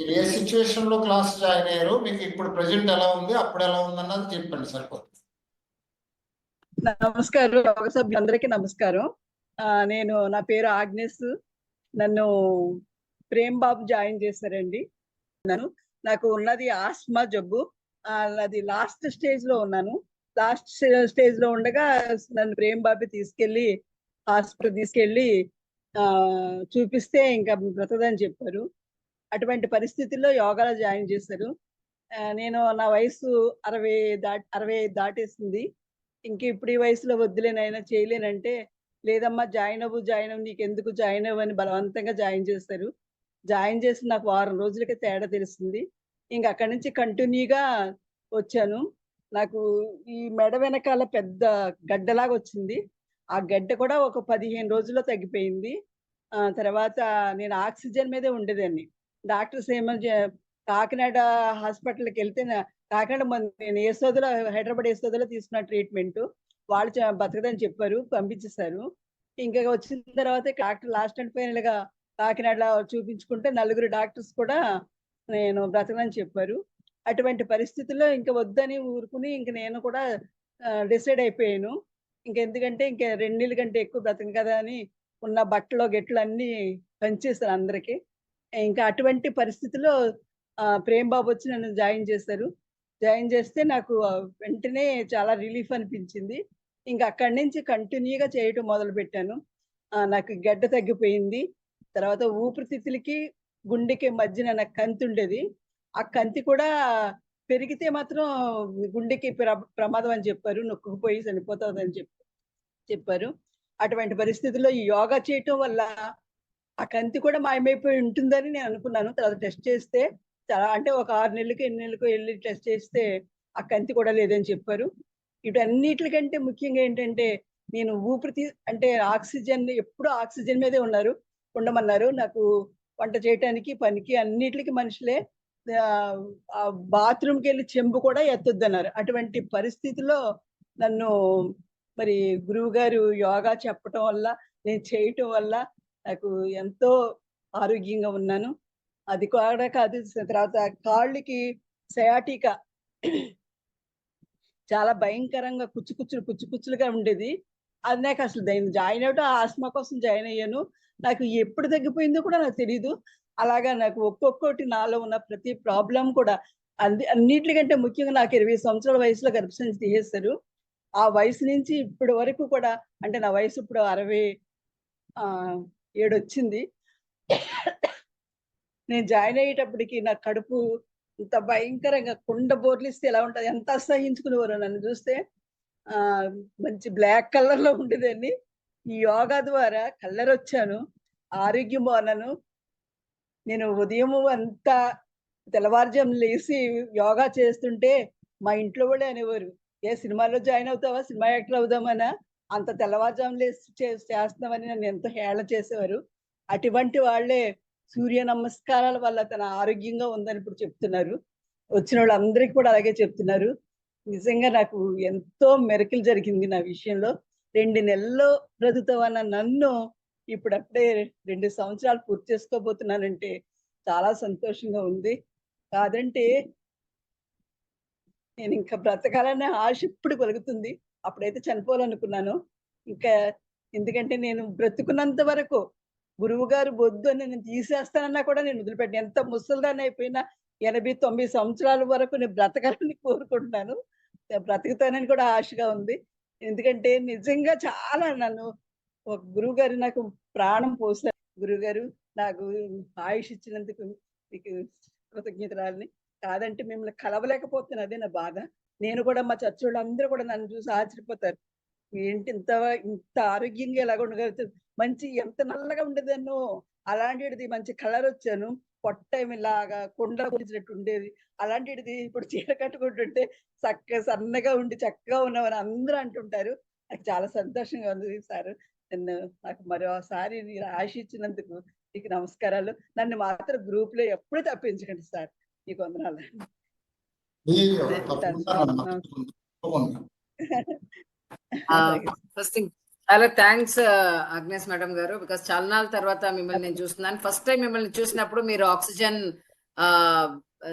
మీరు ఏ సిచ్యువేషన్లో class join అయ్యారు మీకు ఇప్పుడు ప్రెసెంట్ ఎలా ఉంది అప్పుడు ఎలా ఉంది అన్నది చెప్పండి సరిపోతుంది నమస్కారం యోగ సభ్యులందరికీ నమస్కారం. ఆ, నేను నా పేరు ఆగ్నేస్ నన్ను ప్రేమ్ బాబు జాయిన్ చేశారండి. నన్ను నాకు ఉన్నది ఆస్మా జబ్బు. అది లాస్ట్ స్టేజ్లో ఉన్నాను. లాస్ట్ స్టేజ్లో ఉండగా నన్ను ప్రేమ్ బాబు తీసుకెళ్ళి హాస్పిటల్ తీసుకెళ్ళి ఆ చూపిస్తే ఇంకా బ్రతదని చెప్పారు. అటువంటి పరిస్థితుల్లో యోగాలో జాయిన్ చేశారు. నేను నా వయసు అరవై దాటి అరవై ఐదు దాటేసింది. ఇంక ఇప్పుడు ఈ వయసులో వద్దులేనైనా చేయలేనంటే లేదమ్మా జాయిన్ అవ్వు జాయిన్ అవ్వు నీకు ఎందుకు జాయిన్ అవ్వు అని బలవంతంగా జాయిన్ చేస్తారు జాయిన్ చేసి నాకు వారం రోజులకి తేడా తెలిసింది. ఇంక అక్కడి నుంచి కంటిన్యూగా వచ్చాను. నాకు ఈ మెడ వెనకాల పెద్ద గడ్డలాగా వచ్చింది. ఆ గడ్డ కూడా ఒక పదిహేను రోజుల్లో తగ్గిపోయింది. తర్వాత నేను ఆక్సిజన్ మీదే ఉండేదాన్ని. డాక్టర్స్ ఏమని కాకినాడ హాస్పిటల్కి వెళ్తే కాకినాడ మన- నేను యశోదలో హైదరాబాద్ యశోదలో తీసుకున్న ట్రీట్మెంట్ వాళ్ళు బతకదని చెప్పారు పంపించేశారు. ఇంకా వచ్చిన తర్వాత డాక్టర్ లాస్ట్ అండ్ ఫైనల్గా కాకినాడలో చూపించుకుంటే నలుగురు డాక్టర్స్ కూడా నేను బ్రతకదని చెప్పారు. అటువంటి పరిస్థితుల్లో ఇంకా వద్దని ఊరుకుని ఇంక నేను కూడా డిసైడ్ అయిపోయాను. ఇంకెందుకంటే ఇంకా రెండు నెలల కంటే ఎక్కువ బ్రతకం కదా అని ఉన్న బట్టలు గెట్లు అన్ని పంచేసాను అందరికి. ఇంకా అటువంటి పరిస్థితిలో ప్రేమ్ బాబు వచ్చి నన్ను జాయిన్ చేశారు. జాయిన్ చేస్తే నాకు వెంటనే చాలా రిలీఫ్ అనిపించింది. ఇంకా అక్కడి నుంచి కంటిన్యూగా చేయటం మొదలు పెట్టాను నాకు గడ్డ తగ్గిపోయింది. తర్వాత ఊపిరితిత్తులకి గుండెకి మధ్యన నాకు కంతి ఉండేది. ఆ కంతి కూడా పెరిగితే మాత్రం గుండెకి ప్ర- ప్రమాదం అని చెప్పారు. నొక్కుపోయి చనిపోతుంది అని చెప్పారు. అటువంటి పరిస్థితుల్లో ఈ యోగా చేయటం వల్ల ఆ కంతి కూడా మాయమైపోయి ఉంటుందని నేను అనుకున్నాను. తర్వాత టెస్ట్ చేస్తే చాలా అంటే ఒక ఆరు నెలలకు ఎన్ని నెలలకు వెళ్ళి టెస్ట్ చేస్తే ఆ కంతి కూడా లేదని చెప్పారు. వీటన్నిటికంటే ముఖ్యంగా ఏంటంటే నేను ఊపిరి అంటే ఆక్సిజన్ ఎప్పుడు ఆక్సిజన్ మీదే ఉన్నారు ఉండమన్నారు. నాకు వంట చేయటానికి పనికి అన్నిటికి మనుషులే బాత్రూమ్కి వెళ్ళి చెంబు కూడా ఎత్తొద్దన్నారు. అటువంటి పరిస్థితిలో నన్ను మరి గురువు గారు యోగా చెప్పటం వల్ల నేను చేయటం వల్ల నాకు ఎంతో ఆరోగ్యంగా ఉన్నాను. అది కూడా కాదు తర్వాత కాళ్ళకి సయాటికా చాలా భయంకరంగా కుచ్చు కుచ్చులు కుచ్చు కుచ్చులుగా ఉండేది. అది నాకు అసలు జాయిన్ అవ్వటం ఆస్మా కోసం జాయిన్ అయ్యాను. నాకు ఎప్పుడు తగ్గిపోయిందో కూడా నాకు తెలియదు అలాగా నాకు ఒక్కొక్కటి నాలో ఉన్న ప్రతి ప్రాబ్లం కూడా అన్ని అన్నిటికంటే ముఖ్యంగా నాకు ఇరవై సంవత్సరాల వయసులో గర్భసంచి తీసేస్తారు ఆ వయసు నుంచి ఇప్పటి వరకు కూడా అంటే నా వయసు ఇప్పుడు అరవై ఆ ఏడు వచ్చింది నేను జాయిన్ అయ్యేటప్పటికి నా కడుపు ఇంత భయంకరంగా కుండ బోర్లిస్తే ఎలా ఉంటుంది? ఎంత అసహించుకునేవారు నన్ను చూస్తే. ఆ మంచి బ్లాక్ కలర్లో ఉండేదాన్ని. ఈ యోగా ద్వారా కలర్ వచ్చాను ఆరోగ్యం బాగున్నాను. నేను ఉదయం అంతా తెల్లవారుజాము లేచి యోగా చేస్తుంటే మా ఇంట్లో కూడా అనేవారు ఏ సినిమాలో జాయిన్ అవుతావా? సినిమా యాక్టర్ అవుదామనా? అంత తెల్లవారుజాములే చే- చేస్తున్నామని నన్ను ఎంతో హేళ చేసేవారు. అటువంటి వాళ్ళే సూర్య నమస్కారాల వల్ల తన ఆరోగ్యంగా ఉందని ఇప్పుడు చెప్తున్నారు. వచ్చిన వాళ్ళందరికీ కూడా అలాగే చెప్తున్నారు. నిజంగా నాకు ఎంతో మెరకలు జరిగింది నా విషయంలో. రెండు నెలల్లో బ్రతుకుతావన్న నన్ను ఇప్పుడు అప్పుడే రెండు సంవత్సరాలు పూర్తి చేసుకోబోతున్నానంటే చాలా సంతోషంగా ఉంది. కాదంటే నేను ఇంకా బ్రతకాలనే ఆశ ఇప్పుడు కలుగుతుంది. అప్పుడైతే చనిపోవాలనుకున్నాను. ఇంకా ఎందుకంటే నేను బ్రతుకున్నంత వరకు గురువు గారు వద్దు అని నేను తీసేస్తానన్నా కూడా నేను వదిలిపెట్టాను. ఎంత ముసలిదాన్ని అయిపోయినా ఎనభై తొంభై సంవత్సరాల వరకు నేను బ్రతకాలని కోరుకుంటున్నాను. బ్రతుకుతానని కూడా ఆశగా ఉంది. ఎందుకంటే నిజంగా చాలా నన్ను ఒక గురువు గారు నాకు ప్రాణం పోసారు గురువు గారు నాకు ఆయుష్ ఇచ్చినందుకు మీకు కృతజ్ఞతరాలని కాదంటే మిమ్మల్ని కలవలేకపోతున్నాను అదే నా బాధ. నేను కూడా మా చర్చ వాళ్ళందరూ కూడా నన్ను చూసి ఆశ్చర్యపోతారు. ఏంటి ఇంత ఇంత ఆరోగ్యంగా ఎలాగ ఉండగలుగుతుంది మంచి ఎంత నల్లగా ఉండేదన్ను అలాంటిది మంచి కలర్ వచ్చాను. పొట్టం ఇలాగా కొండ కూర్చినట్టు ఉండేది. అలాంటిది ఇప్పుడు చీర కట్టుకుంటుంటే చక్కగా సన్నగా ఉండి చక్కగా ఉన్నామని అందరూ అంటుంటారు. నాకు చాలా సంతోషంగా ఉంది సార్. నన్ను నాకు మరోసారి మీరు ఆశించినందుకు మీకు నమస్కారాలు. నన్ను మాత్రం గ్రూప్లో ఎప్పుడు తప్పించకండి సార్. వందనాలు. ఫస్ట్ థింగ్ చాలా థ్యాంక్స్ అగ్నేస్ మేడం గారు. బికాస్ చాలా నాళ్ళ తర్వాత మిమ్మల్ని నేను చూస్తున్నాను. ఫస్ట్ టైం మిమ్మల్ని చూసినప్పుడు మీరు ఆక్సిజన్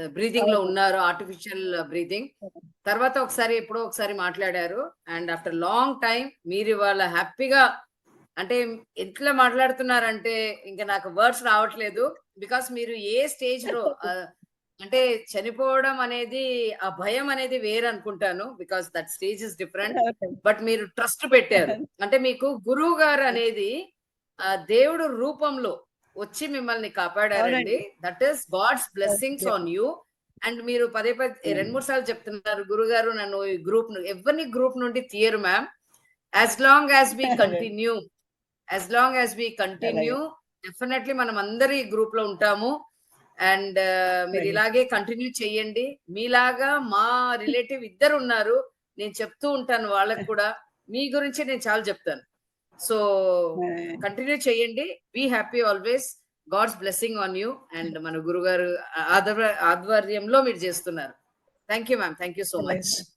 బ్రీతింగ్లో. ఉన్నారు ఆర్టిఫిషియల్ బ్రీతింగ్ తర్వాత ఒకసారి ఎప్పుడో ఒకసారి మాట్లాడారు. అండ్ ఆఫ్టర్ లాంగ్ టైం మీరు ఇవాళ హ్యాపీగా అంటే ఎట్లా మాట్లాడుతున్నారంటే ఇంకా నాకు వర్డ్స్ రావట్లేదు. బికాస్ మీరు ఏ స్టేజ్లో అంటే చనిపోవడం అనేది ఆ భయం అనేది వేరు అనుకుంటాను because that stage is different but మీరు ట్రస్ట్ పెట్టారు. అంటే మీకు గురువు గారు అనేది ఆ దేవుడు రూపంలో వచ్చి మిమ్మల్ని కాపాడారండి. That is God's blessings on you and మీరు పదే పదే రెండు మూడు సార్లు చెప్తున్నారు గురుగారు నన్ను ఈ గ్రూప్ ఎవరిని గ్రూప్ నుండి తీయరు ma'am as long as we. Continue as long as we continue definitely మనం అందరు ఈ గ్రూప్లో ఉంటాము. అండ్ మీరు Right. ఇలాగే కంటిన్యూ చేయండి మీలాగా మా రిలేటివ్ ఇద్దరు ఉన్నారు. నేను చెప్తూ ఉంటాను వాళ్ళకి కూడా. మీ గురించి నేను చాలా చెప్తాను. సో కంటిన్యూ చేయండి be happy always God's blessing on you and మన గురుగారు ఆధ్వర్యంలో మీరు చేస్తున్నారు. Thank you ma'am thank you so much